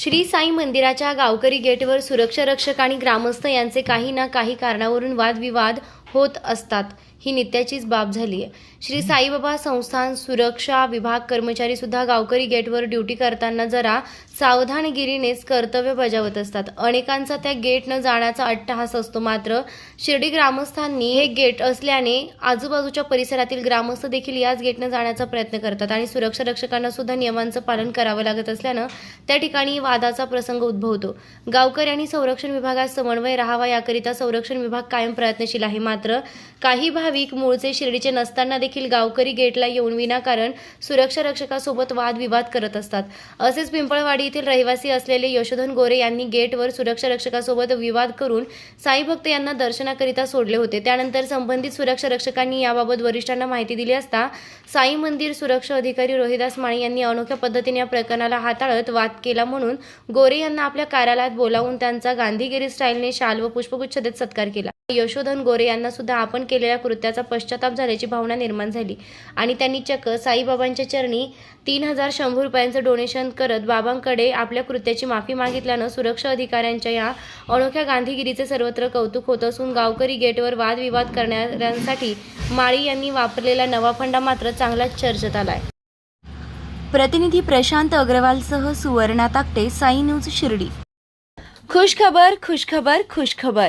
श्री साई मंदिराच्या गावकरी गेटवर सुरक्षा रक्षक आणि ग्रामस्थ यांचे काही ना काही कारणावरून वादविवाद होत असतात. ही नित्याचीच बाब झाली आहे श्री साईबाबा संस्थान सुरक्षा विभाग कर्मचारी सुद्धा गावकरी गेटवर ड्युटी करताना जरा सावधानगिरीनेच कर्तव्य बजावत असतात. अनेकांचा त्या गेट न जाण्याचा अट्टहास असतो मात्र शिर्डी ग्रामस्थांनी हे गेट असल्याने आजूबाजूच्या परिसरातील ग्रामस्थ देखील याच गेटनं जाण्याचा प्रयत्न करतात आणि सुरक्षा रक्षकांना सुद्धा नियमांचं पालन करावं लागत असल्यानं त्या ठिकाणी वादाचा प्रसंग उद्भवतो. गावकरी आणि संरक्षण विभागात समन्वय राहावा याकरिता संरक्षण विभाग कायम प्रयत्नशील आहे. मात्र काही भाविक मूळचे शिर्डीचे नसताना देखील गावकरी गेटला येऊन विनाकारण सुरक्षा रक्षकासोबत वादविवाद करत असतात. असेच पिंपळवाडी येथील रहिवासी असलेले यशोधन गोरे यांनी गेटवर सुरक्षा रक्षकासोबत विवाद करून साई भक्त यांना दर्शनाकरिता सोडले होते. त्यानंतर संबंधित सुरक्षा रक्षकांनी याबाबत वरिष्ठांना माहिती दिली असता साई मंदिर सुरक्षा अधिकारी रोहिदास माळी यांनी अनोख्या पद्धतीने या प्रकरणाला हाताळत वाद केला म्हणून गोरे यांना आपल्या कार्यालयात बोलावून त्यांचा गांधीगिरी स्टाईलने शाल व पुष्पगुच्छ देत सत्कार केला. यशोधन गोरे यांना सुद्धा आपण केलेल्या कृत्याचा पश्चाताप झाल्याची भावना निर्माण झाली. आणि त्यांनी चक्क साईबाबांच्या चरणी तीन हजार शंभर रुपयांचं डोनेशन करत बाबांकडे आपल्या कृत्याची माफी मागितल्यानं सुरक्षा अधिकाऱ्यांच्या या अनोख्या गांधीगिरीचे सर्वत्र कौतुक होत असून गावकरी गेटवर वादविवाद करणाऱ्यांसाठी माळी यांनी वापरलेला नवा फंडा मात्र चांगलाच चर्चेत आलाय. प्रतिनिधी प्रशांत अग्रवालसह सुवर्णा ताकटे साई न्यूज शिर्डी. खुशखबर खुशखबर खुशखबर.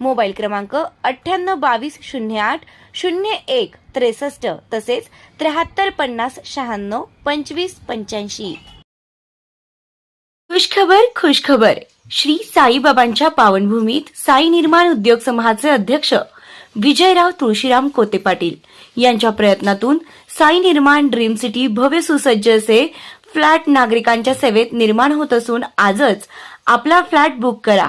मोबाईल क्रमांक अठ्ठ्याण्णव बावीस शून्य आठ शून्य एक त्रेसष्ट तसेच त्र्याहत्तर पन्नास शहाण्णव पंचवीस पंच्याऐंशी. खुशखबर खुशखबर. श्री साईबाबांच्या पावनभूमीत साई निर्माण उद्योग समूहाचे अध्यक्ष विजयराव तुळशीराम कोते पाटील यांच्या प्रयत्नातून साई निर्माण ड्रीम सिटी भव्य सुसज्ज असे फ्लॅट नागरिकांच्या सेवेत निर्माण होत असून आजच आपला फ्लॅट बुक करा.